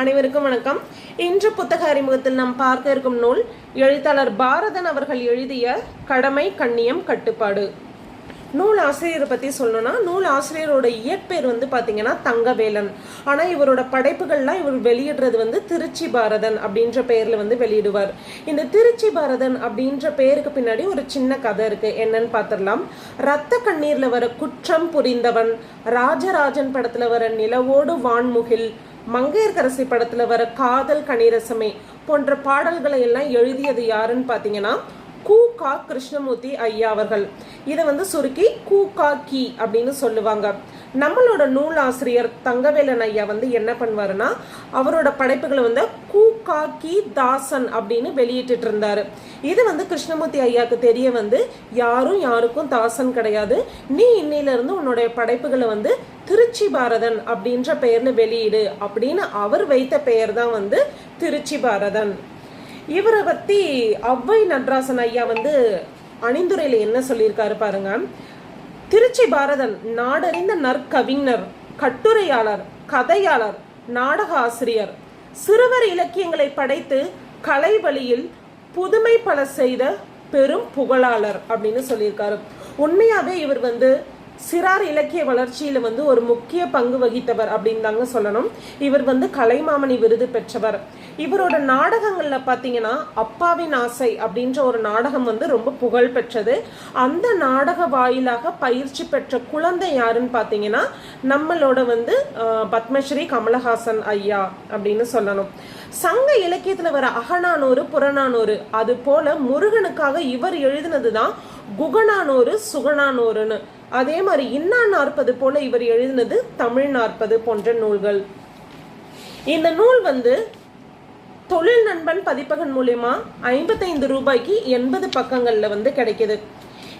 அனைவருக்கும் வணக்கம். இன்று புத்தக அறிமுகத்தில் நாம் பார்க்க இருக்கும் நூல் எழுத்தாளர் பாரதன் அவர்கள் எழுதிய கடமை கண்ணியம் கட்டுப்பாடு. நூல் ஆசிரியரை பற்றி சொல்லணும்னா நூல் ஆசிரியரோட இயற்பெயர் வந்து பார்த்தீங்கன்னா தங்கவேலன். ஆனால் இவரோட படைப்புகள்லாம் இவர் வெளியிடுறது வந்து திருச்சி பாரதன் அப்படின்ற பெயரில் வந்து வெளியிடுவார். இந்த திருச்சி பாரதன் அப்படின்ற பெயருக்கு பின்னாடி ஒரு சின்ன கதை இருக்குது என்னன்னு பார்த்துடலாம் ரத்த கண்ணீரில் வர குற்றம் புரிந்தவன் ராஜராஜன் படத்தில் வர நிலவோடு வான்முகில் மங்கையர்கரசி படத்தில் வர காதல் கணிரசமே போன்ற பாடல்களை எல்லாம் எழுதியது யாருன்னு பார்த்தீங்கன்னா கூ கா கிருஷ்ணமூர்த்தி ஐயா அவர்கள். இதை வந்து சுருக்கி கூ கா கி அப்படின்னு சொல்லுவாங்க. நம்மளோட நூல் ஆசிரியர் தங்கவேலன் ஐயா வந்து என்ன பண்ணுவாருன்னா அவரோட படைப்புகளை வந்து கூ காக்கி தாசன் அப்படின்னு வெளியிட்டு இருந்தாரு. இது வந்து கிருஷ்ணமூர்த்தி ஐயாவுக்கு தெரிய வந்து யாரும் யாருக்கும் தாசன் கிடையாது. நீ இன்னிலிருந்து உன்னுடைய படைப்புகளை வந்து திருச்சி பாரதன் அப்படின்ற பெயர்ல வெளியிடு அப்படின்னு அவர் வைத்த பெயர் தான் வந்து திருச்சி பாரதன். இவரை பத்தி அவ்வை நட்ராசன் ஐயா வந்து அணிந்துரையில என்ன சொல்லியிருக்காரு பாருங்க. திருச்சி பாரதன் நாடறிந்த நற்கவிஞர் கட்டுரையாளர் கதையாளர் நாடக ஆசிரியர் சிறுவர் இலக்கியங்களை படைத்து கலை வழியில் புதுமை பல செய்த பெரும் புகழாளர் அப்படின்னு சொல்லியிருக்காரு. உண்மையாவே இவர் வந்து சிறார் இலக்கிய வளர்ச்சியில வந்து ஒரு முக்கிய பங்கு வகித்தவர் அப்படின்னு தாங்க சொல்லணும். இவர் வந்து கலைமாமணி விருது பெற்றவர். இவரோட நாடகங்களில் பார்த்தீங்கன்னா அப்பாவின் ஆசை அப்படின்ற ஒரு நாடகம் வந்து ரொம்ப புகழ் பெற்றது. அந்த நாடக வாயிலாக பயிற்சி பெற்ற குழந்தை யாருன்னு பார்த்தீங்கன்னா நம்மளோட வந்து பத்மஸ்ரீ கமலஹாசன் ஐயா அப்படின்னு சொல்லணும். சங்க இலக்கியத்தில் வர அகநானூறு புறநானூறு அது போல முருகனுக்காக இவர் எழுதினது தான் குகநானூறு சுகநானூறுன்னு. அதே மாதிரி இன்னா நாற்பது போல இவர் எழுதினது தமிழ் நாற்பது போன்ற நூல்கள். இந்த நூல் வந்து தொழில் நண்பன் பதிப்பகன் மூலயமா ஐம்பத்தைந்து ரூபாய்க்கு எண்பது பக்கங்களில் வந்து கிடைக்கிது.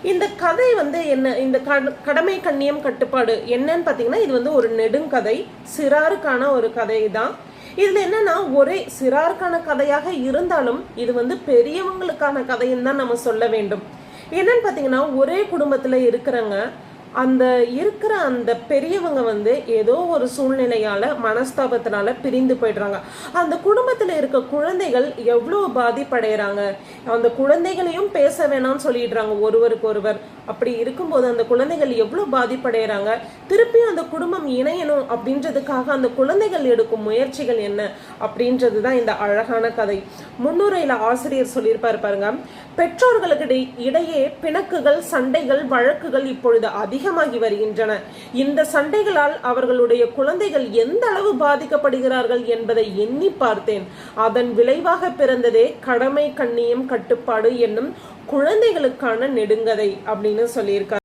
இந்த கதை வந்து என்ன இந்த கட- கடமை கண்ணியம் கட்டுப்பாடு என்னன்னு பார்த்தீங்கன்னா இது வந்து ஒரு நெடுங்கதை சிறாருக்கான ஒரு கதை தான் இதில் என்னன்னா ஒரே சிறாருக்கான கதையாக இருந்தாலும் இது வந்து பெரியவங்களுக்கான கதைன்னு தான் நம்ம சொல்ல வேண்டும். என்னன்னு பார்த்தீங்கன்னா ஒரே குடும்பத்தில் இருக்கிறவங்க அந்த இருக்கிற அந்த பெரியவங்க வந்து ஏதோ ஒரு சூழ்நிலையால மனஸ்தாபத்தினால பிரிந்து போயிடுறாங்க. அந்த குடும்பத்துல இருக்க குழந்தைகள் எவ்வளோ பாதிப்படைகிறாங்க அந்த குழந்தைகளையும் பேச வேணாம்னு சொல்லிடுறாங்க ஒருவருக்கு ஒருவர் அப்படி இருக்கும்போது அந்த குழந்தைகள் எவ்வளோ பாதிப்படைகிறாங்க திருப்பியும் அந்த குடும்பம் இணையணும் அப்படின்றதுக்காக அந்த குழந்தைகள் எடுக்கும் முயற்சிகள் என்ன? அப்படின்றது தான் இந்த அழகான கதை. முன்னுரையில் ஆசிரியர் சொல்லியிருப்பாரு பாருங்க பெற்றோர்களுக்கு இடையே பிணக்குகள் சண்டைகள் வழக்குகள் இப்பொழுது அதிகமாகி வருகின்றன. இந்த சண்டைகளால் அவர்களுடைய குழந்தைகள் எந்த அளவு பாதிக்கப்படுகிறார்கள் என்பதை எண்ணி பார்த்தேன். அதன் விளைவாக பிறந்ததே கடமை கண்ணியம் கட்டுப்பாடு என்னும் குழந்தைகளுக்கான நெடுங்கதை அப்படின்னு சொல்லியிருக்காரு.